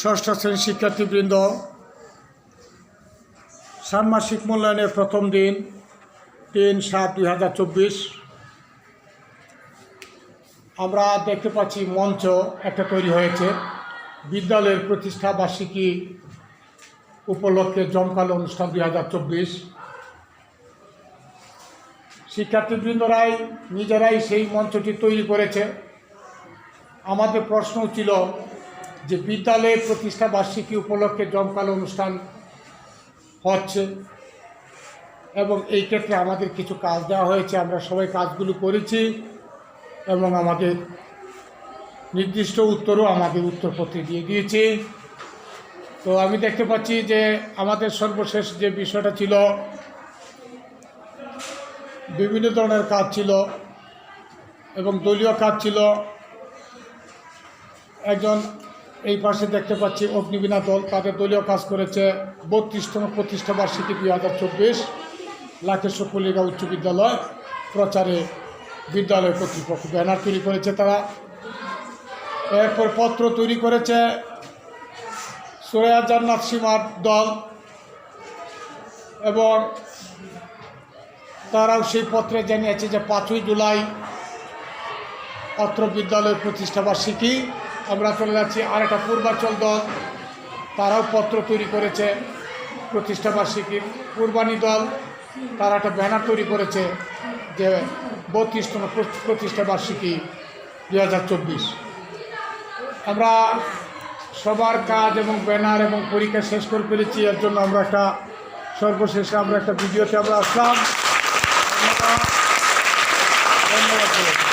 ষষ্ঠ শ্রেণির শিক্ষার্থীবৃন্দ, ষান্মাসিক মূল্যায়নের প্রথম দিন, তিন সাত দুই হাজার চব্বিশ। আমরা দেখতে পাচ্ছি মঞ্চ একটা তৈরি হয়েছে। বিদ্যালয়ের প্রতিষ্ঠা বার্ষিকী উপলক্ষে জমকালো অনুষ্ঠান দুই হাজার চব্বিশ। শিক্ষার্থীবৃন্দরাই নিজেরাই সেই মঞ্চটি তৈরি করেছে। আমাদের প্রশ্ন ছিল যে বিদ্যালয়ের প্রতিষ্ঠা বার্ষিকী উপলক্ষে জমকালো অনুষ্ঠান হচ্ছে এবং এই ক্ষেত্রে আমাদের কিছু কাজ দেওয়া হয়েছে। আমরা সবাই কাজগুলো করেছি এবং আমাদের নির্দিষ্ট উত্তরও আমাদের উত্তরপত্রে দিয়ে দিয়েছি। তো আমি দেখতে পাচ্ছি যে আমাদের সর্বশেষ যে বিষয়টা ছিল, বিভিন্ন ধরনের কাজ ছিল এবং দলীয় কাজ ছিল। একজন এই পাশে দেখতে পাচ্ছি অগ্নিবীণা দল। তাদের দলীয় কাজ করেছে বত্রিশতম প্রতিষ্ঠা বার্ষিকী দুই হাজার চব্বিশ। লাখেশ্বর পল্লিকা উচ্চ বিদ্যালয় প্রচারে বিদ্যালয় কর্তৃপক্ষ ব্যানার তৈরি করেছে তারা। এরপর পত্র তৈরি করেছে সোয়া জান্নাত সীমার দল এবং তারাও সেই পত্রে জানিয়েছে যে পাঁচই জুলাই অত্র বিদ্যালয়ের প্রতিষ্ঠা বার্ষিকী আমরা চলে যাচ্ছি আর একটা পূর্বাঞ্চল দল। তারাও পত্র তৈরি করেছে প্রতিষ্ঠাবার্ষিকীর কুরবানি দল, তারা একটা ব্যানার তৈরি করেছে যে বত্রিশতম প্রতিষ্ঠাবার্ষিকী দু হাজার চব্বিশ। আমরা সবার কাজ এবং ব্যানার এবং পরীক্ষা শেষ করে ফেলেছি, এর জন্য আমরা একটা সর্বশেষে আমরা একটা ভিডিওতে আমরা আসলাম। ধন্যবাদ।